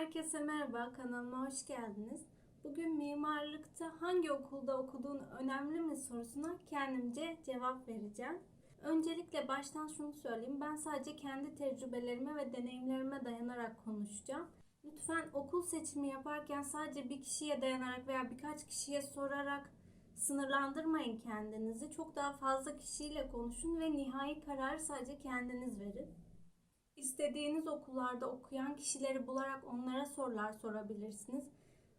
Herkese merhaba, kanalıma hoş geldiniz. Bugün mimarlıkta hangi okulda okuduğun önemli mi sorusuna kendimce cevap vereceğim. Öncelikle baştan şunu söyleyeyim. Ben sadece kendi tecrübelerime ve deneyimlerime dayanarak konuşacağım. Lütfen okul seçimi yaparken sadece bir kişiye dayanarak veya birkaç kişiye sorarak sınırlandırmayın kendinizi. Çok daha fazla kişiyle konuşun ve nihai kararı sadece kendiniz verin. İstediğiniz okullarda okuyan kişileri bularak onlara sorular sorabilirsiniz.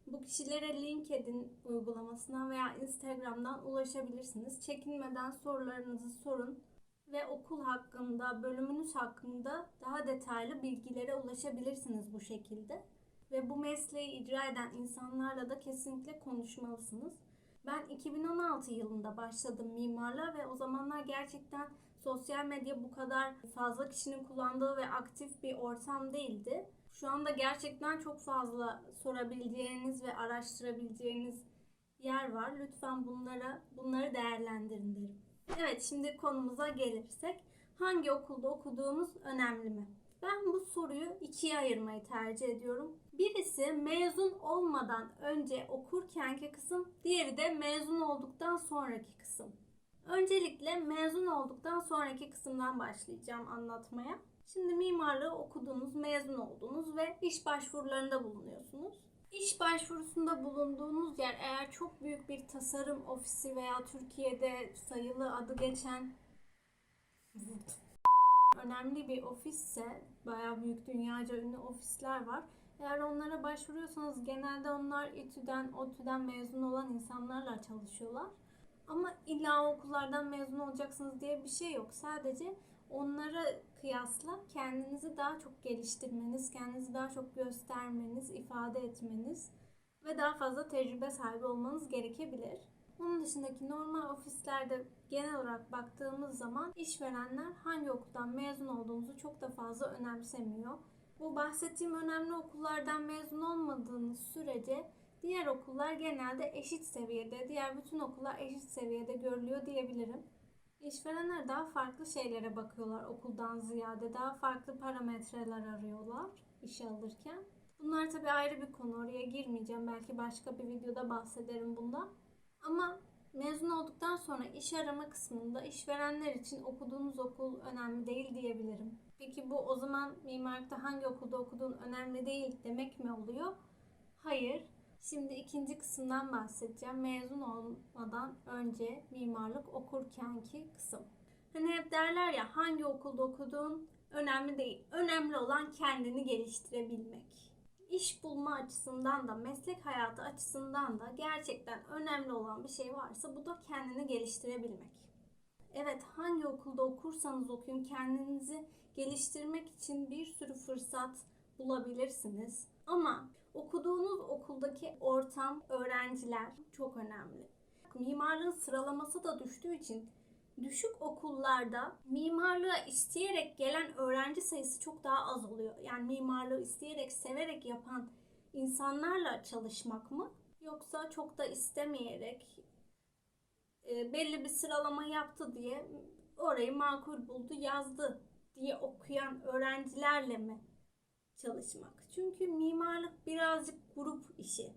Bu kişilere LinkedIn uygulamasından veya Instagram'dan ulaşabilirsiniz. Çekinmeden sorularınızı sorun ve okul hakkında, bölümünüz hakkında daha detaylı bilgilere ulaşabilirsiniz bu şekilde. Ve bu mesleği icra eden insanlarla da kesinlikle konuşmalısınız. Ben 2016 yılında başladım mimarlığa ve o zamanlar gerçekten sosyal medya bu kadar fazla kişinin kullandığı ve aktif bir ortam değildi. Şu anda gerçekten çok fazla sorabileceğiniz ve araştırabileceğiniz yer var. Lütfen bunlara bunları değerlendirin derim. Evet şimdi konumuza gelirsek hangi okulda okuduğumuz önemli mi? Ben bu soruyu ikiye ayırmayı tercih ediyorum. Birisi mezun olmadan önce okurkenki kısım, diğeri de mezun olduktan sonraki kısım. Öncelikle mezun olduktan sonraki kısımdan başlayacağım anlatmaya. Şimdi mimarlığı okudunuz, mezun oldunuz ve iş başvurularında bulunuyorsunuz. İş başvurusunda bulunduğunuz yer eğer çok büyük bir tasarım ofisi veya Türkiye'de sayılı adı geçen önemli bir ofisse, bayağı büyük dünyaca ünlü ofisler var. Eğer onlara başvuruyorsanız genelde onlar İTÜ'den, ODTÜ'den mezun olan insanlarla çalışıyorlar. Ama illa okullardan mezun olacaksınız diye bir şey yok. Sadece onlara kıyasla kendinizi daha çok geliştirmeniz, kendinizi daha çok göstermeniz, ifade etmeniz ve daha fazla tecrübe sahibi olmanız gerekebilir. Bunun dışındaki normal ofislerde genel olarak baktığımız zaman işverenler hangi okuldan mezun olduğunuzu çok da fazla önemsemiyor. Bu bahsettiğim önemli okullardan mezun olmadığınız sürece diğer okullar genelde eşit seviyede, diğer bütün okullar eşit seviyede görülüyor diyebilirim. İşverenler daha farklı şeylere bakıyorlar okuldan ziyade, daha farklı parametreler arıyorlar işe alırken. Bunlar tabii ayrı bir konu, oraya girmeyeceğim. Belki başka bir videoda bahsederim bundan. Ama mezun olduktan sonra iş arama kısmında işverenler için okuduğunuz okul önemli değil diyebilirim. Peki bu o zaman mimarlıkta hangi okulda okuduğun önemli değil demek mi oluyor? Hayır. Şimdi ikinci kısımdan bahsedeceğim. Mezun olmadan önce mimarlık okurkenki kısım. Hani hep derler ya hangi okulda okuduğun önemli değil. Önemli olan kendini geliştirebilmek. İş bulma açısından da meslek hayatı açısından da gerçekten önemli olan bir şey varsa bu da kendini geliştirebilmek. Evet hangi okulda okursanız okuyun kendinizi geliştirmek için bir sürü fırsat bulabilirsiniz. Ama okuduğunuz okuldaki ortam, öğrenciler çok önemli. Mimarlığın sıralaması da düştüğü için düşük okullarda mimarlığa isteyerek gelen öğrenci sayısı çok daha az oluyor. Yani mimarlığı isteyerek, severek yapan insanlarla çalışmak mı? Yoksa çok da istemeyerek e, belli bir sıralama yaptı diye orayı makul buldu, yazdı diye okuyan öğrencilerle mi çalışmak? Çünkü mimarlık birazcık grup işi.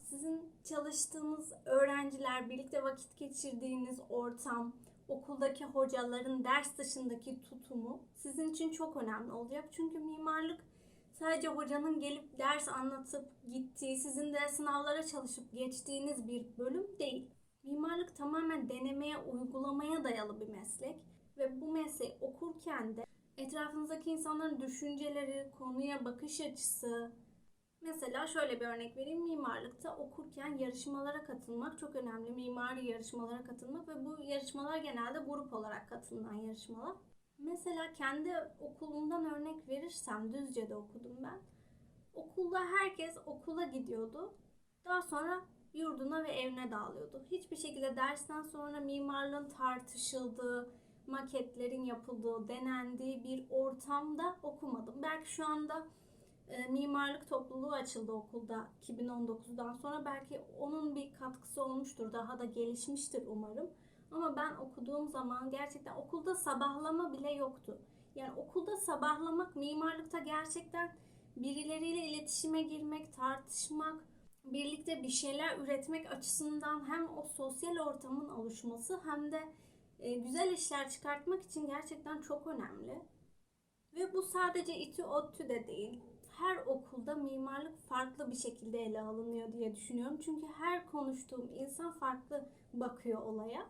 Sizin çalıştığınız öğrenciler, birlikte vakit geçirdiğiniz ortam, okuldaki hocaların ders dışındaki tutumu sizin için çok önemli olacak. Çünkü mimarlık sadece hocanın gelip ders anlatıp gittiği, sizin de sınavlara çalışıp geçtiğiniz bir bölüm değil. Mimarlık tamamen denemeye, uygulamaya dayalı bir meslek ve bu mesleği okurken de etrafınızdaki insanların düşünceleri, konuya bakış açısı, Mesela şöyle bir örnek vereyim. Mimarlıkta okurken yarışmalara katılmak çok önemli. Mimari yarışmalara katılmak ve bu yarışmalar genelde grup olarak katılınan yarışmalar. Mesela kendi okulumdan örnek verirsem Düzce'de okudum ben. Okulda herkes okula gidiyordu. Daha sonra yurduna ve evine dağılıyordu. Hiçbir şekilde dersten sonra mimarlığın tartışıldığı, maketlerin yapıldığı, denendiği bir ortamda okumadım. Belki şu anda e, mimarlık topluluğu açıldı okulda 2019'dan sonra. Belki onun bir katkısı olmuştur. Daha da gelişmiştir umarım. Ama ben okuduğum zaman gerçekten okulda sabahlama bile yoktu. Yani okulda sabahlamak mimarlıkta gerçekten birileriyle iletişime girmek, tartışmak, birlikte bir şeyler üretmek açısından hem o sosyal ortamın oluşması hem de e, güzel işler çıkartmak için gerçekten çok önemli. Ve bu sadece İTÜ ODTÜ de değil. Her okulda mimarlık farklı bir şekilde ele alınıyor diye düşünüyorum. Çünkü her konuştuğum insan farklı bakıyor olaya.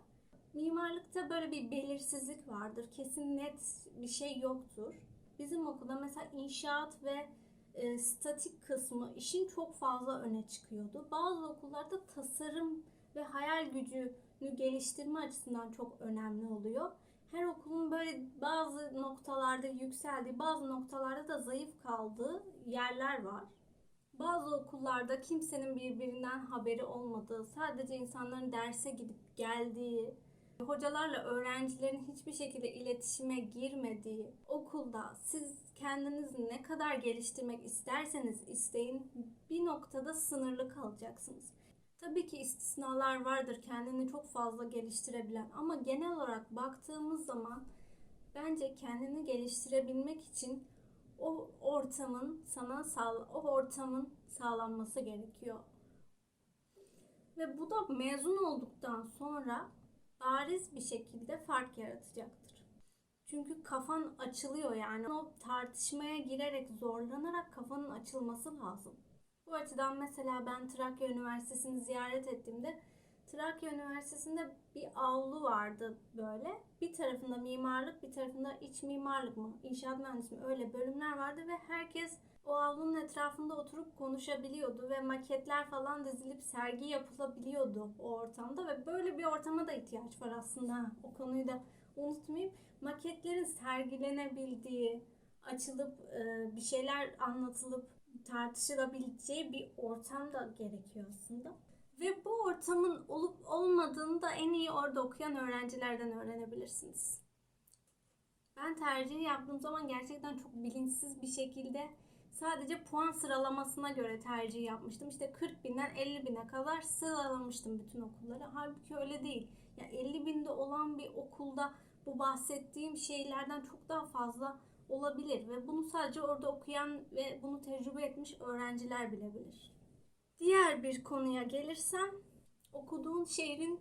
Mimarlıkta böyle bir belirsizlik vardır. Kesin net bir şey yoktur. Bizim okulda mesela inşaat ve e, statik kısmı işin çok fazla öne çıkıyordu. Bazı okullarda tasarım ve hayal gücünü geliştirme açısından çok önemli oluyor. Her okulun böyle bazı noktalarda yükseldiği, bazı noktalarda da zayıf kaldığı yerler var. Bazı okullarda kimsenin birbirinden haberi olmadığı, sadece insanların derse gidip geldiği, hocalarla öğrencilerin hiçbir şekilde iletişime girmediği okulda siz kendinizi ne kadar geliştirmek isterseniz isteyin bir noktada sınırlı kalacaksınız. Tabii ki istisnalar vardır kendini çok fazla geliştirebilen ama genel olarak baktığımız zaman bence kendini geliştirebilmek için o ortamın sana sağ, o ortamın sağlanması gerekiyor. Ve bu da mezun olduktan sonra bariz bir şekilde fark yaratacaktır. Çünkü kafan açılıyor yani o tartışmaya girerek zorlanarak kafanın açılması lazım. Bu açıdan mesela ben Trakya Üniversitesi'ni ziyaret ettiğimde Trakya Üniversitesi'nde bir avlu vardı böyle. Bir tarafında mimarlık, bir tarafında iç mimarlık mı, inşaat mühendisliği mi öyle bölümler vardı ve herkes o avlunun etrafında oturup konuşabiliyordu ve maketler falan dizilip sergi yapılabiliyordu o ortamda ve böyle bir ortama da ihtiyaç var aslında. O konuyu da unutmayayım. Maketlerin sergilenebildiği, açılıp bir şeyler anlatılıp tartışılabileceği bir ortam da gerekiyor aslında. Ve bu ortamın olup olmadığını da en iyi orada okuyan öğrencilerden öğrenebilirsiniz. Ben tercihi yaptığım zaman gerçekten çok bilinçsiz bir şekilde sadece puan sıralamasına göre tercih yapmıştım. İşte 40 binden 50 bine kadar sıralamıştım bütün okulları. Halbuki öyle değil. Ya yani 50 binde olan bir okulda bu bahsettiğim şeylerden çok daha fazla olabilir ve bunu sadece orada okuyan ve bunu tecrübe etmiş öğrenciler bilebilir. Diğer bir konuya gelirsem okuduğun şehrin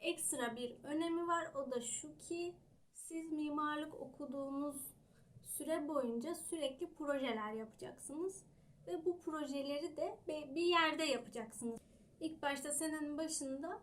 ekstra bir önemi var. O da şu ki siz mimarlık okuduğunuz süre boyunca sürekli projeler yapacaksınız ve bu projeleri de bir yerde yapacaksınız. İlk başta senenin başında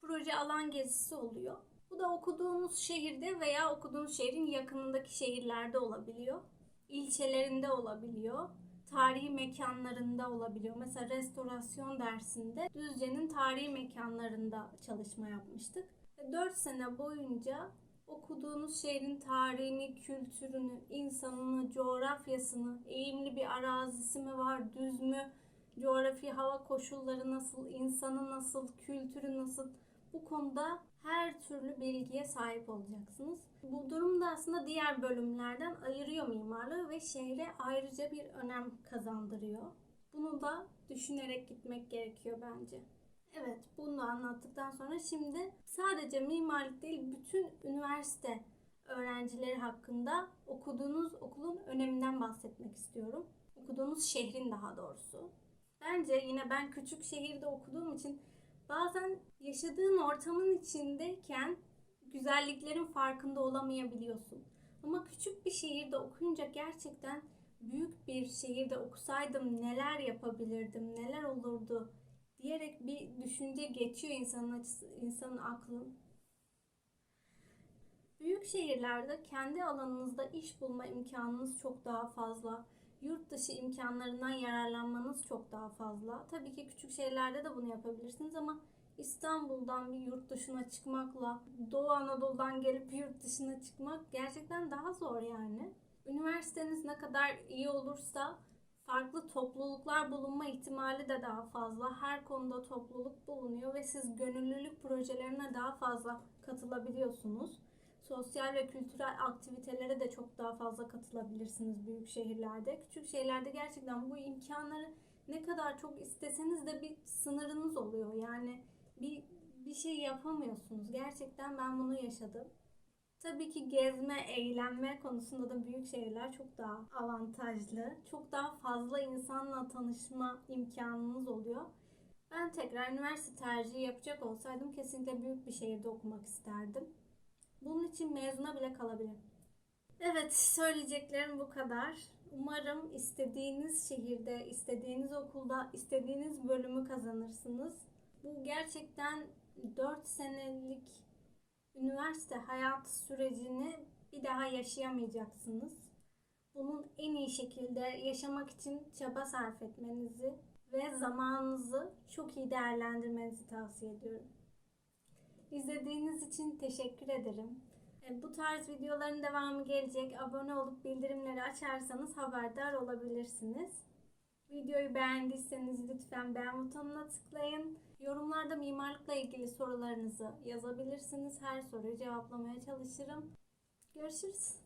proje alan gezisi oluyor. Bu da okuduğunuz şehirde veya okuduğunuz şehrin yakınındaki şehirlerde olabiliyor. İlçelerinde olabiliyor. Tarihi mekanlarında olabiliyor. Mesela restorasyon dersinde Düzce'nin tarihi mekanlarında çalışma yapmıştık. 4 sene boyunca okuduğunuz şehrin tarihini, kültürünü, insanını, coğrafyasını, eğimli bir arazisi mi var, düz mü, coğrafi hava koşulları nasıl, insanı nasıl, kültürü nasıl bu konuda her türlü bilgiye sahip olacaksınız. Bu durum da aslında diğer bölümlerden ayırıyor mimarlığı ve şehre ayrıca bir önem kazandırıyor. Bunu da düşünerek gitmek gerekiyor bence. Evet, bunu da anlattıktan sonra şimdi sadece mimarlık değil bütün üniversite öğrencileri hakkında okuduğunuz okulun öneminden bahsetmek istiyorum. Okuduğunuz şehrin daha doğrusu. Bence yine ben küçük şehirde okuduğum için Bazen yaşadığın ortamın içindeyken güzelliklerin farkında olamayabiliyorsun. Ama küçük bir şehirde okuyunca gerçekten büyük bir şehirde okusaydım neler yapabilirdim, neler olurdu diyerek bir düşünce geçiyor insanın açısı, insanın aklın. Büyük şehirlerde kendi alanınızda iş bulma imkanınız çok daha fazla yurt dışı imkanlarından yararlanmanız çok daha fazla. Tabii ki küçük şehirlerde de bunu yapabilirsiniz ama İstanbul'dan bir yurt dışına çıkmakla Doğu Anadolu'dan gelip yurt dışına çıkmak gerçekten daha zor yani. Üniversiteniz ne kadar iyi olursa farklı topluluklar bulunma ihtimali de daha fazla. Her konuda topluluk bulunuyor ve siz gönüllülük projelerine daha fazla katılabiliyorsunuz sosyal ve kültürel aktivitelere de çok daha fazla katılabilirsiniz büyük şehirlerde. Küçük şehirlerde gerçekten bu imkanları ne kadar çok isteseniz de bir sınırınız oluyor. Yani bir bir şey yapamıyorsunuz. Gerçekten ben bunu yaşadım. Tabii ki gezme, eğlenme konusunda da büyük şehirler çok daha avantajlı. Çok daha fazla insanla tanışma imkanınız oluyor. Ben tekrar üniversite tercihi yapacak olsaydım kesinlikle büyük bir şehirde okumak isterdim. Bunun için mezuna bile kalabilirim. Evet, söyleyeceklerim bu kadar. Umarım istediğiniz şehirde, istediğiniz okulda, istediğiniz bölümü kazanırsınız. Bu gerçekten 4 senelik üniversite hayatı sürecini bir daha yaşayamayacaksınız. Bunun en iyi şekilde yaşamak için çaba sarf etmenizi ve zamanınızı çok iyi değerlendirmenizi tavsiye ediyorum. İzlediğiniz için teşekkür ederim. E, Bu tarz videoların devamı gelecek. Abone olup bildirimleri açarsanız haberdar olabilirsiniz. Videoyu beğendiyseniz lütfen beğen butonuna tıklayın. Yorumlarda mimarlıkla ilgili sorularınızı yazabilirsiniz. Her soruyu cevaplamaya çalışırım. Görüşürüz.